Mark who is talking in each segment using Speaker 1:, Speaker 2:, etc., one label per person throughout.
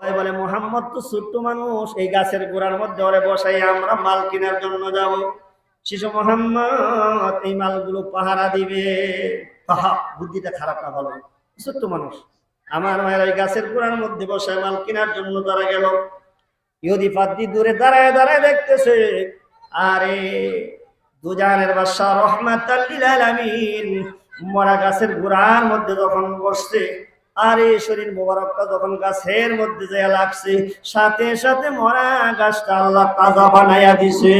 Speaker 1: সবাই বলে, মোহাম্মদ তো ছোট্ট মানুষ, এই গাছের গোড়ার মধ্যে ওরে বসাই, আমরা মাল কেনার জন্য যাব। শিশু মোহাম্মদ, এই মালগুলো পাহারা দিবে। বুদ্ধিটা খারাপ না ভালো? ছোট্ট মানুষ। আমার মায়ের ওই গাছের গোড়ার মধ্যে বসায় মাল কেনার জন্য তারা গেল। ইহুদি পাদ্দি দূরে দাঁড়ায় দাঁড়ায় দেখতেছে, আরে, দুজানের বাদশাহ রহমাত মরা গাছের গোড়ার মধ্যে যখন বসছে আরে শরীর মোবারকটা যখন গাছের মধ্যে যায় লাগছে, সাথে সাথে মরা গাছটা আল্লাহ তাজা বানাইয়া দিছে।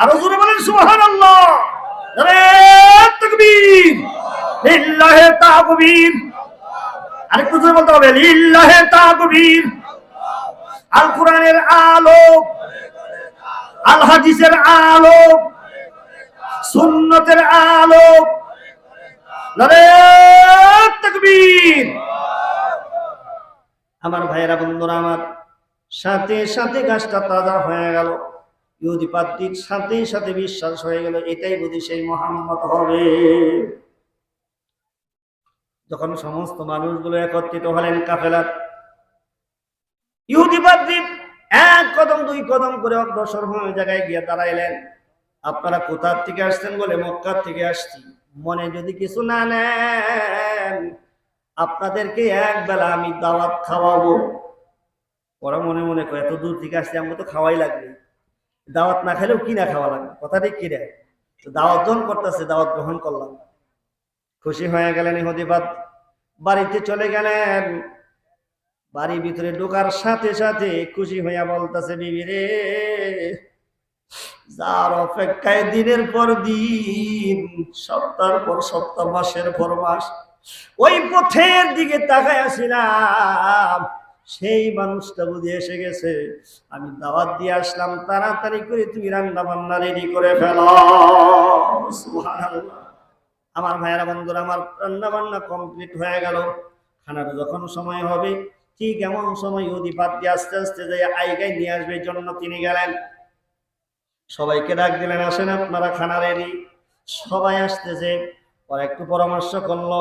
Speaker 1: আরও জোরে বলেন আরে তাকবীর। লিল্লাহি তাকবীর। আরেকটু জোরে বলতে হবে, লিল্লাহি তাকবীর। আল কোরআনের আলো আল হাদিসের আলো, সুন্নতের আলো আমার ভাইয়েরা, বন্ধুরা, আমার সাথে সাথে গাছটা তাজা হয়ে গেল। ইহুদি পাত্রির সাথে সাথে বিশ্বাস হয়ে গেল, এটাই বুঝি সেই মোহাম্মদ হবে। যখন সমস্ত মানুষগুলো একত্রিত হলেন কাফেলার, ইহুদি পাত্রী এক কদম, দুই কদম করে অগ্রসর হয়ে জায়গায় গিয়ে দাঁড়াইলেন। আপনারা কোথার থেকে আসছেন বলে মক্কার থেকে আসছি? মনে যদি কিছু না নেন, আপনাদেরকে এক বেলা আমি দাওয়াত খাওয়াবো। ওরা মনে মনে করে, এত দূর থেকে আসছে, আমাকে তো খাওয়াই লাগবে। দাওয়াত না খেলেও কি না খাওয়া লাগবে? কথাটাই কি রে? তো দাওয়াত গ্রহণ করতেছে, দাওয়াত গ্রহণ করলাম। খুশি হয়ে গেলেন ইহুদিবাদ। বাড়িতে চলে গেলেন। বাড়ির ভিতরে ঢোকার সাথে সাথে খুশি হইয়া বলতেছে, বিবি রে যার অপেক্ষায় দিনের পর দিন, সপ্তাহের পর সপ্তাহ, মাসের পর মাস, ওই পথের দিকে তাকায় আসিলাম। সেই মানুষটা বুঝে এসে গেছে, আমি দাওয়াত দিয়ে আসলাম, তাড়াতাড়ি করে তুমি রান্না বান্না রেডি করে ফেল। আমার ভাইয়েরা বন্ধুরা, আমার রান্না বান্না কমপ্লিট হয়ে গেল। খানার যখন সময় হবে, ঠিক এমন সময় বাদ দিয়ে আস্তে আস্তে যাই আইগায় নিয়ে আসবে জন্য তিনি গেলেন। সবাইকে ডাক দিলেন, আসেন আপনারা খানা রেডি সবাই আসতেছে। ওরা একটু পরামর্শ করল,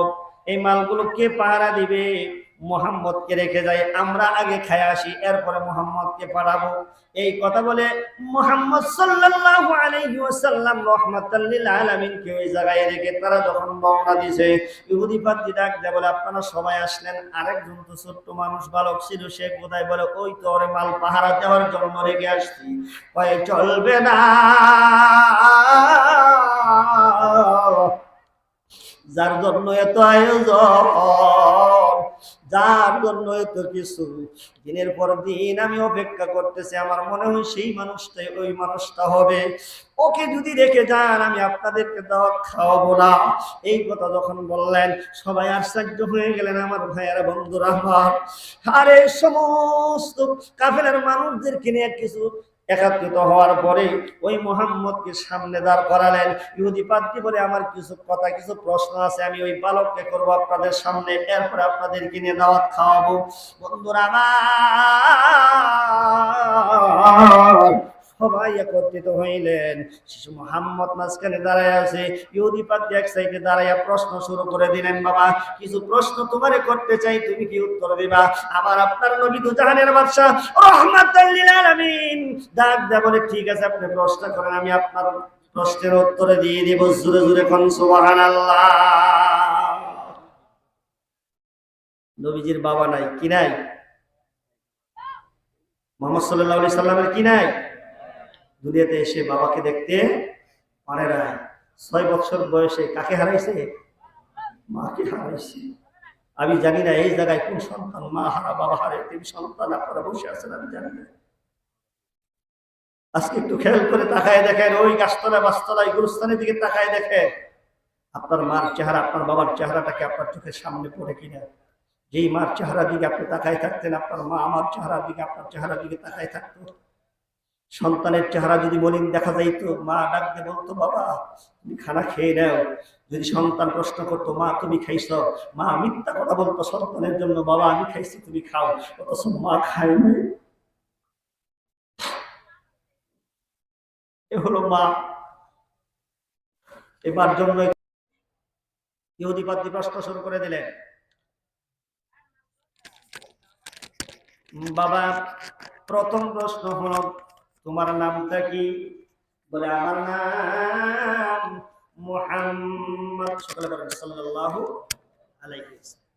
Speaker 1: এই মালগুলো কে পাহারা দিবে? মোহাম্মদকে রেখে যাই, আমরা আগে খায় আসি, এরপরে মোহাম্মদকে পাঠাবো। এই কথা বলে মোহাম্মদ সাল্লাল্লাহু আলাইহি ওয়াসাল্লাম রাহমাতাল লিল আলামিনকে ওই জায়গায় রেখে তারা যখন রওনা দিছে, ইহুদি পাদ্রি ডাক দেয় বলে, আপনারা সবাই আসলেন, আরেকজন তো ছোট্ট মানুষ, বালক ছিল, সে কোথায়? বলে, ওই তো ওরে মাল পাহারা দেওয়ার জন্য রেখে আসছি। কয়ে, চলবে না। যার জন্য এত আয়োজন যার জন্য এত কিছু। দিনের পর দিন আমি অপেক্ষা করতেছি, আমার মনে হয় সেই মানুষটাই ওই মানুষটা হবে। ওকে যদি রেখে যান, আমি আপনাদেরকে দাওয়াত খাওয়াবো না। এই কথা যখন বললেন, সবাই আশ্চর্য হয়ে গেলেন, আমার ভাইয়ারা বন্ধুরা আমার। আরে, সমস্ত কাফেলার মানুষদেরকে নিয়ে কিছু একাত্রিত হওয়ার পরে ওই মোহাম্মদকে সামনে দাঁড় করালেন। ইহুদি পাদ্রি বলে, আমার কিছু কথা, কিছু প্রশ্ন আছে, আমি ওই বালককে করব আপনাদের সামনে, এরপরে আপনাদের কিনে দাওয়াত খাওয়াবো। বন্ধুরা আমার সবাই একত্রিত হইলেন। শিশু মোহাম্মদ মাঝখানে দাঁড়ায় আছে। ইহুদি পাদ্রি এক সাইডে দাঁড়াইয়া প্রশ্ন শুরু করে দিলেন, বাবা, কিছু প্রশ্ন তোমারে করতে চাই, তুমি কি উত্তর দিবা? আমার আপনার নবী দুজাহানের বাদশা রহমাতাল লিল আলামিন। ডাক দেয়া বলে, ঠিক আছে, আপনি প্রশ্ন করেন, আমি আপনার প্রশ্নের উত্তরে দিয়ে দিব। জুরে জুরে কোন, সুবহানাল্লাহ। নবীজির বাবা নাই, কি নাই? মোহাম্মদ সাল্লাল্লাহু আলাইহি সাল্লামের কি নাই? দুনিয়াতে এসে বাবাকে দেখতে পারে না। ছয় বছর বয়সে কাকে হারাইছে? মাকে হারাইছে। আমি জানি না এই জায়গায় কোন সন্তান মা হারা, বাবা হারে তিন সন্তান আপনারা বসে আছেন, আমি জানি না। আজকে একটু খেয়াল করে তাকায় দেখেন, ওই গাছতলা বাসতলায় গুরুস্থানের দিকে তাকায় দেখেন। আপনার মার চেহারা, আপনার বাবার চেহারাটাকে আপনার চোখের সামনে পড়ে কিনা? যেই মার চেহারা দিকে আপনি তাকায় থাকতেন, আপনার মা আমার চেহারার দিকে, আপনার চেহারা দিকে তাকায় থাকতো। সন্তানের চেহারা যদি মলিন দেখা যাইতো, মা ডাকতে বলতো বাবা, তুমি খানা খেয়ে নাও। যদি সন্তান প্রশ্ন করতো, মা, তুমি খাইছ? মা, মিথ্যা কথা বলতো সন্তানের জন্য, বাবা, আমি খাইছি, তুমি খাও। অথচ মা খায় নাই এ হলো মা। এবার জন্য ইহুদি পাদ্রি প্রশ্ন শুরু করে দিলেন। বাবা প্রথম প্রশ্ন হলো তোমার নামটা কি? বলে, আমার নাম মোহাম্মদ। সকলে বলেন, সাল্লাল্লাহু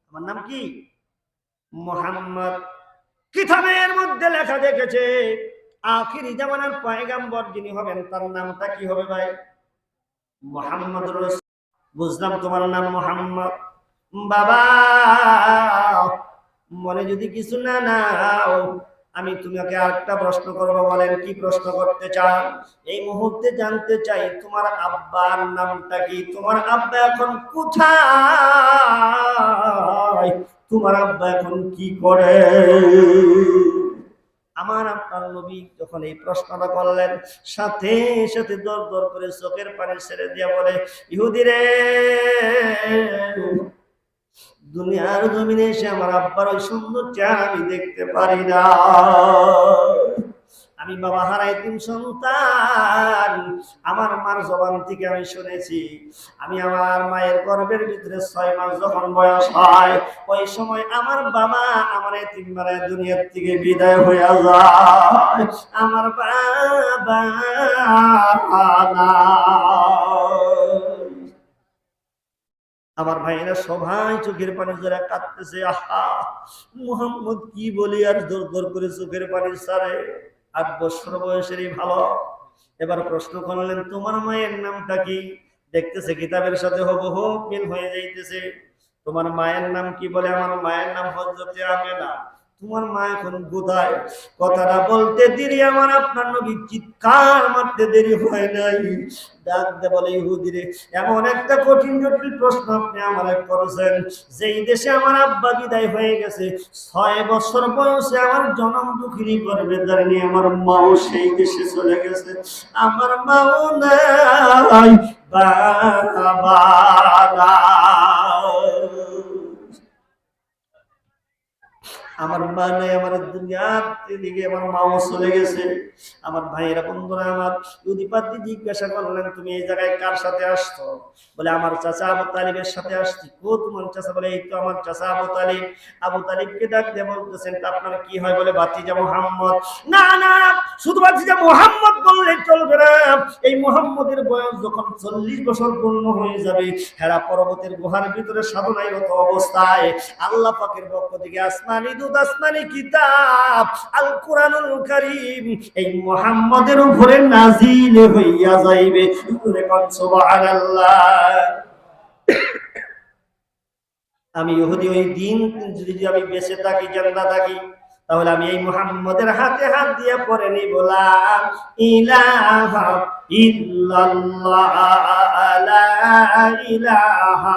Speaker 1: আমার নাম কি? মোহাম্মদ। কিতাবের মধ্যে লেখা দেখেছে, আখিরি জামানার পয়গাম্বর যিনি হবেন, তার নামটা কি হবে ভাই? মোহাম্মদ বুঝলাম তোমার নাম মোহাম্মদ। বাবা মনে যদি কিছু না নাও আমি তোমাকে আরেকটা প্রশ্ন করব বলেন, কি প্রশ্ন করতে চান এই মুহূর্তে জানতে চাই, তোমার আব্বার নামটা কি? তোমার আব্বা এখন কোথায়? তোমার আব্বা এখন কি করে? আমার আপনার নবী যখন এই প্রশ্নটা করলেন, সাথে সাথে দর দর করে চোখের পানি ছেড়ে দিয়ে বলে, ইহুদি রে দুনিয়ার জমিনে এসে আমার আব্বার ওই সুন্দর চেহারা আমি দেখতে পারি না। আমি বাবা হারাই তিন সন্তান। আমার মার জবান থেকে আমি শুনেছি, আমি আমার মায়ের গর্ভের ভিতরে ছয় মাস যখন বয়স হয়, ওই সময় আমার বাবা আমার তিন মারায় দুনিয়ার থেকে বিদায় হয়ে যায়। আমার বাবা আমার ভাইয়েরা সবাই চোখের পানি ধরে কাঁদতেছে। আহা, মুহাম্মদ কি বলি আর দোর দোর করে চোখের পানি সারে? আট বছর বয়সেরই ভালো। এবার প্রশ্ন করলেন, তোমার মায়ের নামটা কি? দেখতেছে, কিতাবের সাথে হবহু মিল হয়ে যাইতেছে। তোমার মায়ের নাম কি? বলে, আমার মায়ের নাম হজরতে আমেনা। তোমার মা এখন কোথায়, কথাটা বলতে দেরি, আমার আপনার নবী চিৎকার মারতে দেরি হয় নাই। ডাক দে বলে ইহুদিরে এমন একটা কঠিন, জটিল প্রশ্ন আপনি আমারে করেছেন। যেই দেশে আমার আব্বা বিদায় হয়ে গেছে, ছয় বছর বয়সে আমার জনম দুঃখিনী করবে আমার মাও সেই দেশে চলে গেছে। আমার মাও নাই, বাবা আমার মা নাই, আমার দুনিয়ার দিকে আমার মাও চলে গেছে। আমার ভাইয়েরা, বন্ধুরা আমার, যদি পাতি জিজ্ঞাসা করলেন, তুমি এই জায়গায় কার সাথে আসছো? বলে, আমার চাচা আবু তালিবের সাথে আসছি। কো তোমার চাচা? বলে, এই তো আমার চাচা আবু তালিব। আবু তালিবকে ডাক দিয়ে বলতেছেন আপনার কি হয়? বলে বাতিজা মোহাম্মদ। না না, শুধু বাতিজা মোহাম্মদ বললে চলবে না। এই মোহাম্মদের বয়স যখন চল্লিশ বছর পূর্ণ হয়ে যাবে, হেরা পর্বতের গুহার ভিতরে সাধনায়রত অবস্থায় আল্লাহ পাকের পক্ষ থেকে আসমানি দুধ আসমানি কিতাব আল কোরআনুল কারীম, এই মুহাম্মাদের উপরে নাজিল হইয়া যাইবে। সুবহানাল্লাহ। আমি ইহুদি, ওই দিন যদি আমি বেঁচে থাকি জান্নাত থাকি, তাহলে আমি এই মুহাম্মদের হাতে হাত দিয়ে পরে নিব। ইলাহা ইল্লাল্লাহ ইলাহা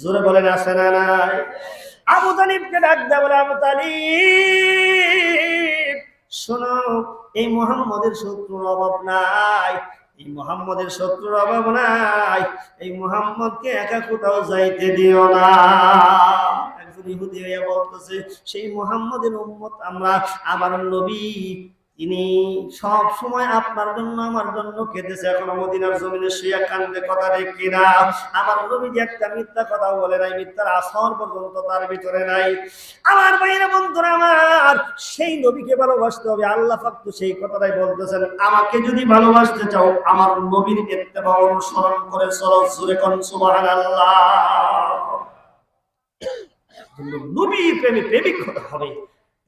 Speaker 1: জোরে বলেন, আছে না নাই? আবু তালিবকে ডাক দেয় বলে, আবু তালিব, শোনো, এই মোহাম্মদের শত্রুর অভাব নাই, এই মোহাম্মদের শত্রুর অভাব নাই, এই মোহাম্মদকে একা কোথাও যাইতে দিও না। একজন ইহুদি হইয়া বলতেছে, সেই মোহাম্মদের উম্মত আমরা, আমার নবী তিনি সব সময় আপনার জন্য, আমার জন্য কেঁদেছে। এখনও মদিনার জমিনে শুয়ে কান্দে কথা দেখি না আমার নবী যে একটা মিথ্যা কথা বলে নাই, মিথ্যার আসর পর্যন্ত তার ভিতরে নাই। আমার বাইরে বন্ধুরা আমার, সেই নবীকে ভালোবাসতে হবে। আল্লাহ পাক তো সেই কথাটাই বলতেছেন, আমাকে যদি ভালোবাসতে চাও, আমার নবীর ইত্তেবা অনুসরণ করে চলো জোরে কোন, সুবহানাল্লাহ। নবী প্রেমী প্রেমিক হতে হবে।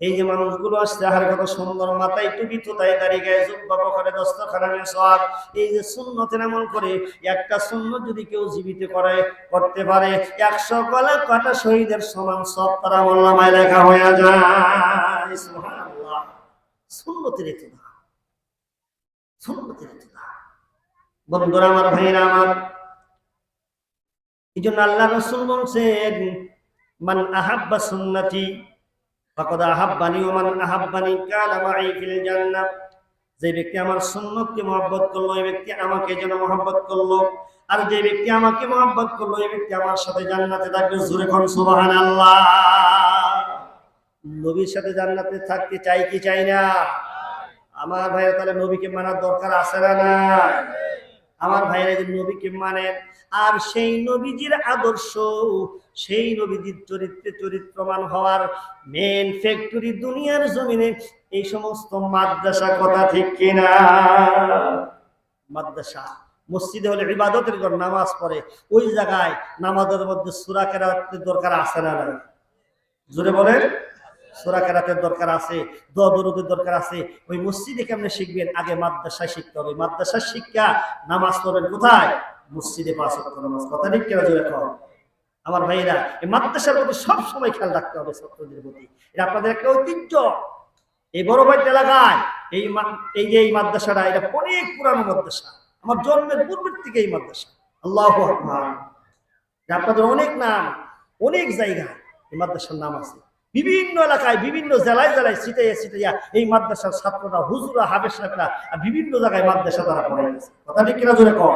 Speaker 1: এই যে মানুষগুলো আসছে, আহার কত সুন্দর, মাথায় টুপি তোতায় দাঁড়িয়ে গায়ে জুব্বা পকরে দস্তখানা সব এই যে সুন্নতের আমল করে একটা সুন্নত যদি কেউ জীবিত করে, করতে পারে একশো গলা কটা শহীদের সমান সব তারা মোল্লামায় লেখা হয়ে যায়। সুন্নতের সুন্নতের বন্ধুরা, আমার ভাইরা আমার। এই জন্য আল্লাহ রসুল বলছেন, মান আহাব্বা সুন্নতি ফাকাদ আহাব্বানি ওয়া মান আহাব্বানি কানা মাই ফিল জান্নাহ। যে ব্যক্তি আমার সুন্নতকে মহব্বত করল, এই ব্যক্তি আমাকে যেন মহব্বত করল। আর যে ব্যক্তি আমাকে মহব্বত করল, এই ব্যক্তি আমার সাথে জান্নাতে থাকবে জোরে কোন সুবহানাল্লাহ। নবীর সাথে জান্নাতে থাকতে চাই কি চাই না? আমার ভাইয়ের তাহলে নবীকে মানার দরকার আছে না না আমার ভাইয়েরা যে নবীকে মানেন আর সেই নবীজির আদর্শ, সেই নবীজির চরিত্রে চরিত্রমান হওয়ার মেন ফ্যাক্টরি দুনিয়ার জমিনে, এই সমস্ত মাদ্রাসা কথা ঠিক কিনা? মাদ্রাসা, মসজিদে হলে ইবাদতের ঘর, নামাজ পড়ে, ওই জায়গায় নামাজের মধ্যে সুরা কেরাতের দরকার আছে না না জোরে বলেন। সুরা দরকার আছে, দোয়া দরুদের দরকার আছে। ওই মসজিদে কেমনে শিখবেন? আগে মাদ্রাসায় শিখতে হবে। মাদ্রাসার শিক্ষা, নামাজ পড়বেন কোথায়? মসজিদে পাঁচ নামাজ। কথা ঠিক কেনা জোরে আমার ভাইয়েরা, এই মাদ্রাসার প্রতি সবসময় খেয়াল রাখতে হবে ছাত্রদের প্রতি। এটা আপনাদের একটা ঐতিহ্য। এই বড় ভাই এলাকায়, এই এই যে এই মাদ্রাসাটা, এটা অনেক পুরানো মাদ্রাসা। আমার জন্মের পূর্বের থেকে এই মাদ্রাসা। আল্লাহ আপনাদের অনেক নাম, অনেক জায়গা, এই মাদ্রাসার নাম আছে। বিভিন্ন এলাকায়, বিভিন্ন জেলায় জেলায় ছিটাইয়া ছিটাইয়া এই মাদ্রাসার ছাত্ররা হুজুরা হাবেশরা বিভিন্ন জায়গায় মাদ্রাসা তারা পড়াইতেছে। কথা ঠিক কিনা জোরে কর